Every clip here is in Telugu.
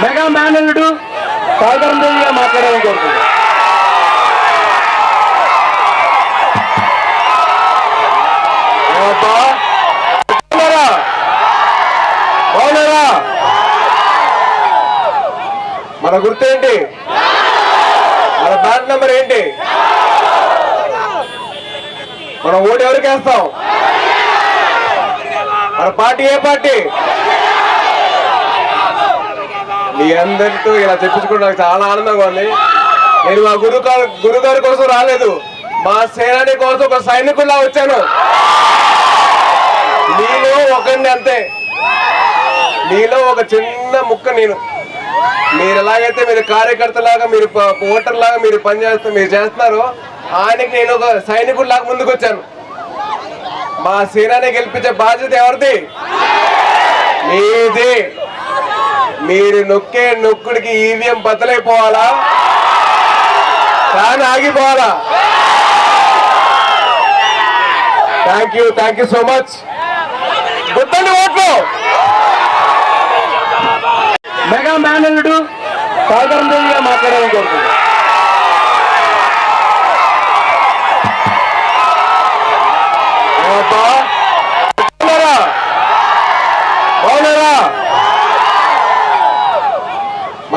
మెగా మేనల్లుడు సాగరం దేవిగా మాట్లాడాలని కోరుతున్నాను మన గుర్తు ఏంటి? మన బ్యాట్ నెంబర్ ఏంటి? మనం ఓటు ఎవరికి వేస్తాం? మన పార్టీ ఏ పార్టీ? మీ అందరితో ఇలా చెప్పించుకుంటే నాకు చాలా ఆనందంగా ఉంది. నేను మా గురు గురుగారి కోసం రాలేదు. మా సేనాని కోసం ఒక సైనికుల్లా వచ్చాను. నీలో ఒకండి అంతే. నీలో ఒక చిన్న ముక్క నేను. మీరు ఎలాగైతే మీరు కార్యకర్తలాగా మీరు ఓటర్ లాగా మీరు పనిచేస్తూ మీరు చేస్తున్నారో ఆయనకి నేను ఒక సైనికుడిలాగా ముందుకు వచ్చాను మా సేనాని గెలిపించే బాధ్యత ఎవరిది? మీది. మీరు నొక్కే నొక్కుడికి ఈవీఎం బద్దలైపోవాలా? కానీ ఆగిపోవాలా? Thank you thank you so much గుర్తండి ఓట్లు. మెగా మేనల్లుడు సాగరం దేవిగా మాట్లాడాలని కోరుతున్నాను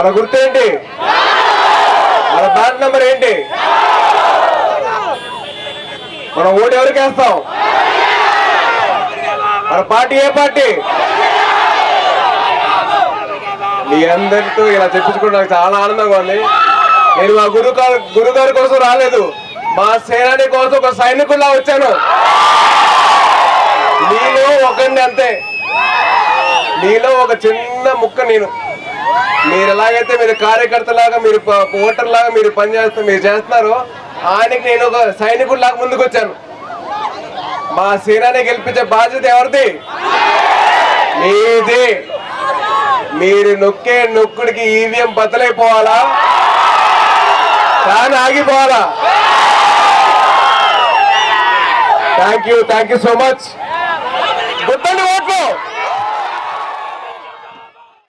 మన గుర్తు ఏంటి? మన బ్యాట్ నెంబర్ ఏంటి? మనం ఓటు ఎవరికి వేస్తాం? మన పార్టీ ఏ పార్టీ? మీ అందరితో ఇలా చెప్పించుకుంటే నాకు చాలా ఆనందంగా ఉంది. నేను మా గురు గురుగారి కోసం రాలేదు. మా సేనాని కోసం ఒక సైనికుల్లా వచ్చాను. నీలో ఒకరిని అంతే. నీలో ఒక చిన్న ముక్క నేను. మీరు ఎలాగైతే మీరు కార్యకర్తలాగా మీరు ప- ఓటర్ లాగా మీరు పనిచేస్తూ మీరు చేస్తున్నారో ఆయనకి నేను ఒక సైనికుడిలాగా ముందుకు వచ్చాను మా సేనాని గెలిపించే బాధ్యత ఎవరిది? మీది. మీరు నొక్కే నొక్కుడికి ఈవీఎం బద్దలైపోవాలా? కానీ ఆగిపోవాలా? Thank you thank you so much. గుర్తండి ఓట్లు.